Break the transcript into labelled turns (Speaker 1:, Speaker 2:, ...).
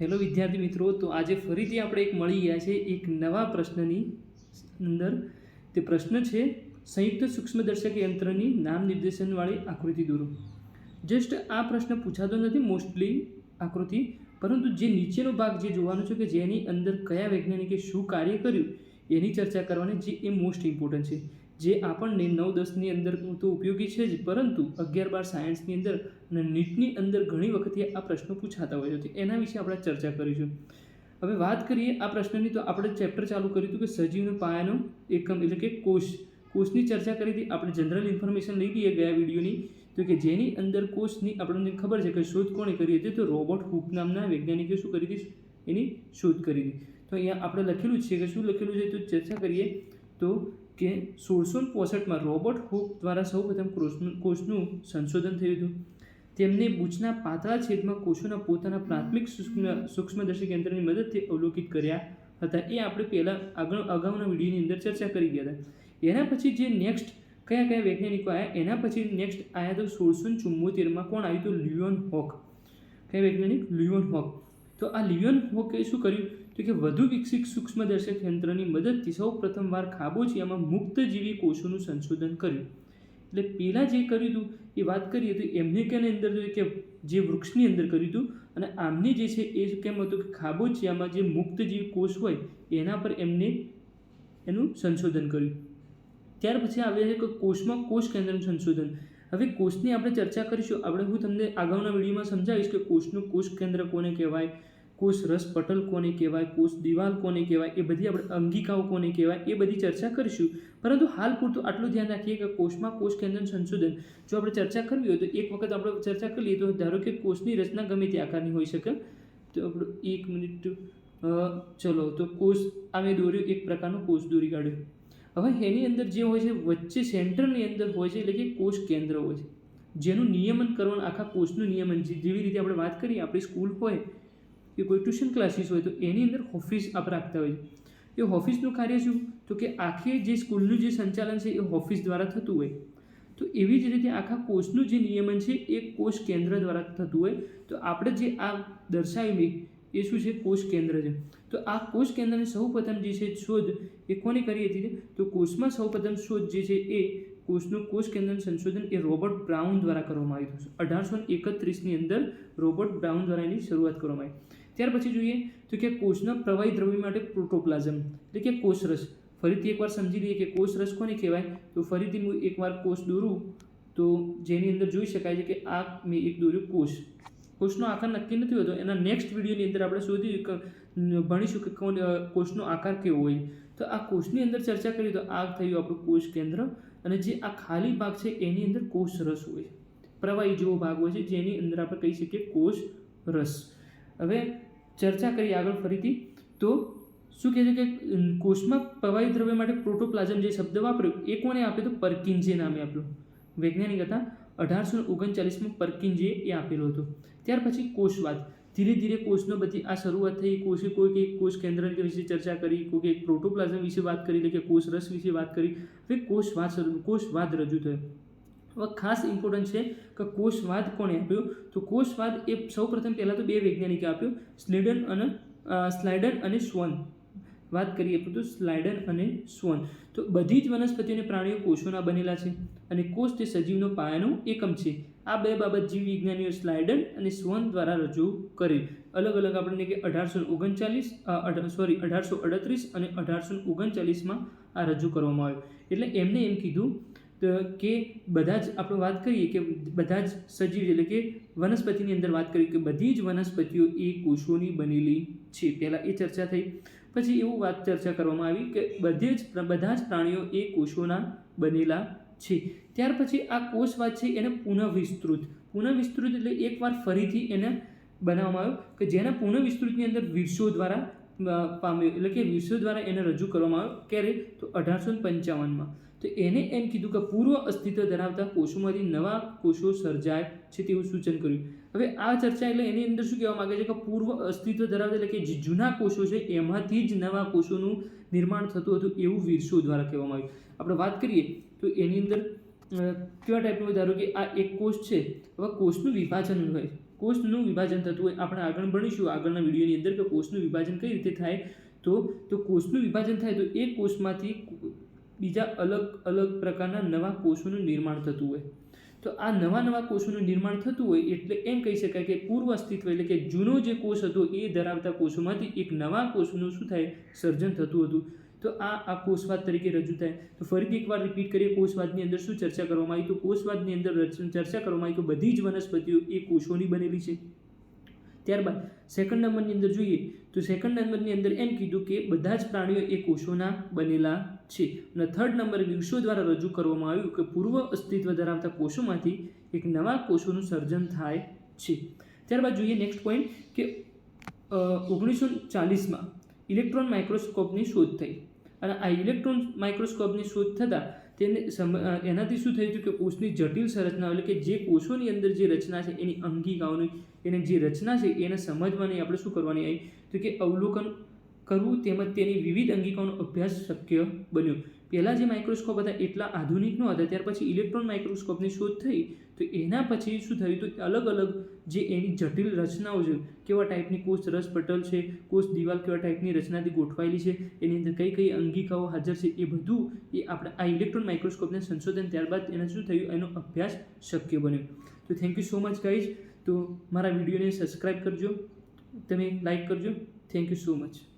Speaker 1: Hello વિદ્યાર્થી મિત્રો, તો આજે ફરીથી આપણે એક મળી ગયા છે એક નવા પ્રશ્નની અંદર. તે પ્રશ્ન છે, સંયુક્ત સૂક્ષ્મદર્શક યંત્રની નામ નિર્દેશનવાળી આકૃતિ દોરો. જસ્ટ આ પ્રશ્ન પૂછાતો નથી, મોસ્ટલી આકૃતિ, પરંતુ જે નીચેનો ભાગ જે જોવાનો છે કે જેની અંદર કયા વૈજ્ઞાનિકે શું કાર્ય કર્યું, એની ચર્ચા કરવાની જે એ મોસ્ટ ઇમ્પોર્ટન્ટ છે. જે આપણને નવ દસની અંદર તો ઉપયોગી છે જ, પરંતુ અગિયાર બાર સાયન્સની અંદર અને નીટની અંદર ઘણી વખતે આ પ્રશ્નો પૂછાતા હોય છે. એના વિશે આપણે ચર્ચા કરીશું. હવે વાત કરીએ આ પ્રશ્નની, તો આપણે ચેપ્ટર ચાલુ કર્યું હતું કે સજીવનો પાયાનો એકમ એટલે કે કોષ. કોષની ચર્ચા કરી હતી, આપણે જનરલ ઇન્ફોર્મેશન લઈ લઈએ ગયા વિડીયોની. તો કે જેની અંદર કોષની, આપણને ખબર છે કે શોધ કોણે કરી હતી? તો રોબોટ હુક નામના વૈજ્ઞાનિકે શું કરી હતી? એની શોધ કરી હતી. તો અહીંયા આપણે લખેલું છે કે શું લખેલું છે? તો ચર્ચા કરીએ. તો કે સોળસો પોસઠમાં રોબર્ટ હુક દ્વારા સૌપ્રથમ કોષનું કોષનું સંશોધન થયું હતું. તેમને બૂચના પાતળા છેદમાં કોષોના પોતાના પ્રાથમિક સૂક્ષ્મ, સૂક્ષ્મદર્શક યંત્રની મદદથી અવલોકિત કર્યા હતા. એ આપણે પહેલાં આગળ, અગાઉના વિડીયોની અંદર ચર્ચા કરી ગયા હતા. એના પછી જે નેક્સ્ટ, કયા કયા વૈજ્ઞાનિકો આવ્યા એના પછી નેક્સ્ટ આવ્યા તો સોળસો ચુમ્મોતેરમાં કોણ આવ્યું તો લ્યુઓન હોક. કયા વૈજ્ઞાનિક? Leeuwenhoek. તો આ લિયોન હોકે શું કર્યું? તો કે વધુ વિકસિત સૂક્ષ્મદર્શક યંત્રની મદદથી સૌ પ્રથમવાર ખાબોચિયામાં મુક્તજીવી કોષોનું સંશોધન કર્યું. એટલે પહેલાં જે કર્યું હતું, એ વાત કરીએ તો એમને કેની અંદર કે જે વૃક્ષની અંદર કર્યું હતું, અને આમને જે છે એ કેમ હતું કે ખાબોચિયામાં જે મુક્તજીવી કોષ હોય, એના પર એમને એનું સંશોધન કર્યું. ત્યાર પછી આવે છે કે કોષમાં કોષ કેન્દ્રનું સંશોધન. હવે કોષની આપણે ચર્ચા કરીશું. આપણે હું તમને અગાઉના વિડીયોમાં સમજાવીશ કે કોષનું કોષ કેન્દ્ર કોને કહેવાય કોષ રસ પટલ કોને કહેવાય કોષ દિવાલ કોને કહેવાય, એ બધી આપણે અંગિકાઓ કોને કહેવાય, એ બધી ચર્ચા કરીશું. પરંતુ હાલ પૂરતું આટલું ધ્યાન રાખીએ કે કોષમાં કોષ કેન્દ્ર સંશોધન, જો આપણે ચર્ચા કરવી હોય તો એક વખત આપણે ચર્ચા કરી લઈએ તો ધારો કે કોષની રચના ગમે તે આકારની હોઈ શકે. તો આપણે એક મિનિટ ચલો, તો કોષ આ મેં દોર્યું, એક પ્રકારનો કોષ દોરી કાઢ્યો. હવે એની અંદર જે હોય છે, વચ્ચે સેન્ટરની અંદર હોય છે, એટલે કે કોષ કેન્દ્ર હોય છે. જેનું નિયમન કરવાનું, આખા કોષનું નિયમન જેવી રીતે આપણે વાત કરીએ, આપણી સ્કૂલ હોય કે કોઈ ટ્યુશન ક્લાસીસ હોય તો એની અંદર ઓફિસ આપ રાખતા હોય એ ઓફિસનું કાર્ય શું? તો કે આખી જે સ્કૂલનું જે સંચાલન છે એ ઓફિસ દ્વારા થતું હોય. તો એવી જ રીતે આખા કોષનું જે નિયમન છે એ કોષ કેન્દ્ર દ્વારા થતું હોય. તો આપણે જે આ દર્શાવી એ શું છે? કોષ કેન્દ્ર છે. તો આ કોષ કેન્દ્રની સૌપ્રથમ જે છે શોધ, એ કોને કરી હતી? તો કોષમાં સૌપ્રથમ શોધ જે છે એ કોષનું કોષ કેન્દ્રનું સંશોધન એ રોબર્ટ બ્રાઉન દ્વારા કરવામાં આવ્યું હતું. અઢારસો એકત્રીસની અંદર રોબર્ટ બ્રાઉન દ્વારા એની શરૂઆત કરવામાં આવી. ત્યાર પછી જોઈએ તો કે કોષના પ્રવાહી દ્રવ્ય માટે પ્રોટોપ્લાઝમ, એટલે કે કોષરસ. ફરીથી એકવાર સમજી લઈએ કે કોષરસ કોને કહેવાય? તો ફરીથી હું એકવાર કોષ દોરું તો જેની અંદર જોઈ શકાય છે કે આ મેં એક દોર્યું કોષ. કોષનો આકાર નક્કી નથી હોતો. એના નેક્સ્ટ વિડીયોની અંદર આપણે શોધી ભણીશું કે કોષનો આકાર કેવો હોય. તો આ કોષની અંદર ચર્ચા કરીએ તો આ થયું આપણું કોષ કેન્દ્ર અને જે આ ખાલી ભાગ છે એની અંદર કોષ રસ હોય. પ્રવાહી જેવો ભાગ હોય છે જેની અંદર આપણે કહી શકીએ કોષ રસ હવે ચર્ચા કરીએ આગળ ફરીથી. તો શું કહે છે કે કોષમાં પ્રવાહી દ્રવ્ય માટે પ્રોટોપ્લાઝમ જે શબ્દ વાપર્યો, એ કોણે આપ્યો તો પરકિન્જે નામે આપ્યો. વૈજ્ઞાનિક હતા, અઢારસો ઓગણચાલીસમાં પરકિન્જે એ આપેલો હતો. ત્યાર પછી કોષવાદ. ધીરે ધીરે કોષનો બધી, આ શરૂઆત થઈ, કોષે કોઈ કંઈક કોષ કેન્દ્ર વિશે ચર્ચા કરી, કોઈ કંઈક પ્રોટોપ્લાઝમ વિશે વાત કરી, એટલે કે કોષ રસ વિશે વાત કરી. હવે કોષવાદ કોષવાદ રજૂ થયો. હવે ખાસ ઇમ્પોર્ટન્ટ છે કે કોષવાદ કોણે આપ્યો? તો કોષવાદ એ સૌપ્રથમ પહેલાં તો બે વૈજ્ઞાનિકે આપ્યો સ્લેડન અને સ્લાઇડન અને સ્વન વાત કરીએ તો સ્લાઇડન અને સ્વન તો બધી જ વનસ્પતિઓ અને પ્રાણીઓ કોષોના બનેલા છે અને કોષ તે સજીવનો પાયાનો એકમ છે. આ બે બાબત જીવ વિજ્ઞાનીઓ સ્લાઇડન અને સ્વન દ્વારા રજૂ કરી. અલગ અલગ આપણને કે અઢારસો ઓગણચાલીસ સોરી, અઢારસો અડત્રીસ અને અઢારસો ઓગણચાલીસમાં આ રજૂ કરવામાં આવ્યું. એટલે એમને એમ કીધું કે બધા જ આપણે વાત કરીએ કે બધા જ સજીવ એટલે કે વનસ્પતિની અંદર વાત કરીએ કે બધી જ વનસ્પતિઓ એ કોષોની બનેલી છે. પહેલાં એ ચર્ચા થઈ. પછી એવું વાત ચર્ચા કરવામાં આવી કે બધે જ બધા જ પ્રાણીઓ એ કોષોના બનેલા છે. ત્યાર પછી આ કોષવાદ છે એને પુનઃ વિસ્તૃત પુનઃ વિસ્તૃત એટલે એકવાર ફરીથી એને બનાવવામાં આવ્યો કે જેના પુનઃવિસ્તૃતની અંદર વિરસો દ્વારા પામ્યો. એટલે કે વિશ્વ દ્વારા એને રજૂ કરવામાં આવ્યો. ક્યારે? તો અઢારસો પંચાવનમાં. તો એને એમ કીધું કે પૂર્વ અસ્તિત્વ ધરાવતા કોષોમાંથી નવા કોષો સર્જાય છે તેવું સૂચન કર્યું. હવે આ ચર્ચા એટલે એની અંદર શું કહેવા માગે છે કે પૂર્વ અસ્તિત્વ ધરાવતા એટલે કે જે જૂના કોષો છે એમાંથી જ નવા કોષોનું નિર્માણ થતું હતું એવું વિરસો દ્વારા કહેવામાં આવ્યું. આપણે વાત કરીએ તો એની અંદર કેવા ટાઈપનું ધારો કે આ એક કોષ છે. હવે કોષનું વિભાજન હોય. કોષનું વિભાજન થતું હોય, આપણે આગળ ભણીશું, આગળના વિડીયોની અંદર કે કોષનું વિભાજન કઈ રીતે થાય, તો તો કોષનું વિભાજન થાય તો એક કોષમાંથી બીજા અલગ અલગ પ્રકારના નવા કોષોનું નિર્માણ થતું હોય. તો આ નવા નવા કોષોનું નિર્માણ થતું હોય એટલે એમ કહી શકાય કે પૂર્વ અસ્તિત્વ એટલે કે જૂનો જે કોષ હતો એ ધરાવતા કોષોમાંથી એક નવા કોષનું શું થાય, સર્જન થતું હતું. તો આ આ કોષવાદ તરીકે રજૂ થાય. તો ફરીથી એકવાર રિપીટ કરીએ, કોષવાદની અંદર શું ચર્ચા કરવામાં આવી? તો કોષવાદની અંદર ચર્ચા કરવામાં આવી કે બધી જ વનસ્પતિઓ એ કોષોની બનેલી છે. ત્યારબાદ સેકન્ડ નંબરની અંદર જોઈએ, તો સેકન્ડ નંબરની અંદર એમ કીધું કે બધા જ પ્રાણીઓ એ કોષોના બનેલા છે. અને થર્ડ નંબર દિવસો દ્વારા રજૂ કરવામાં આવ્યું કે પૂર્વ અસ્તિત્વ ધરાવતા કોષોમાંથી એક નવા કોષોનું સર્જન થાય છે. ત્યારબાદ જોઈએ નેક્સ્ટ પોઈન્ટ કે ઓગણીસો ચાલીસમાં ઇલેક્ટ્રોન માઇક્રોસ્કોપની શોધ થઈ. અને આ ઇલેક્ટ્રોન માઇક્રોસ્કોપની શોધ થતાં તેને એનાથી શું થયું હતું કે કોષની જટિલ સંરચના, એટલે કે જે કોષોની અંદર જે રચના છે, એની અંગિકાઓની, એને જે રચના છે, એને સમજવાની આપણે શું કરવાની આવી તો કે અવલોકન કરવું તેમજ તેની વિવિધ અંગિકાઓનો અભ્યાસ શક્ય બન્યો. પહેલાં જે માઇક્રોસ્કોપ હતા, એટલા આધુનિક ન હતા. ત્યાર પછી ઇલેક્ટ્રોન માઇક્રોસ્કોપની શોધ થઈ. તો એના પછી શું થયું? તો અલગ અલગ જે એની જટિલ રચનાઓ છે, કેવા ટાઈપની કોષ રસ પટલ છે, કોષ દિવાલ કેવા ટાઈપની રચનાથી ગોઠવાયેલી છે, એની અંદર કઈ કઈ અંગિકાઓ હાજર છે, એ બધું એ આપણે આ ઇલેક્ટ્રોન માઇક્રોસ્કોપના સંશોધન ત્યારબાદ એને શું થયું? એનો અભ્યાસ શક્ય બન્યો. તો thank you so much guys તો મારા વિડીયોને સબસ્ક્રાઈબ કરજો. તમે લાઈક કરજો. Thank you so much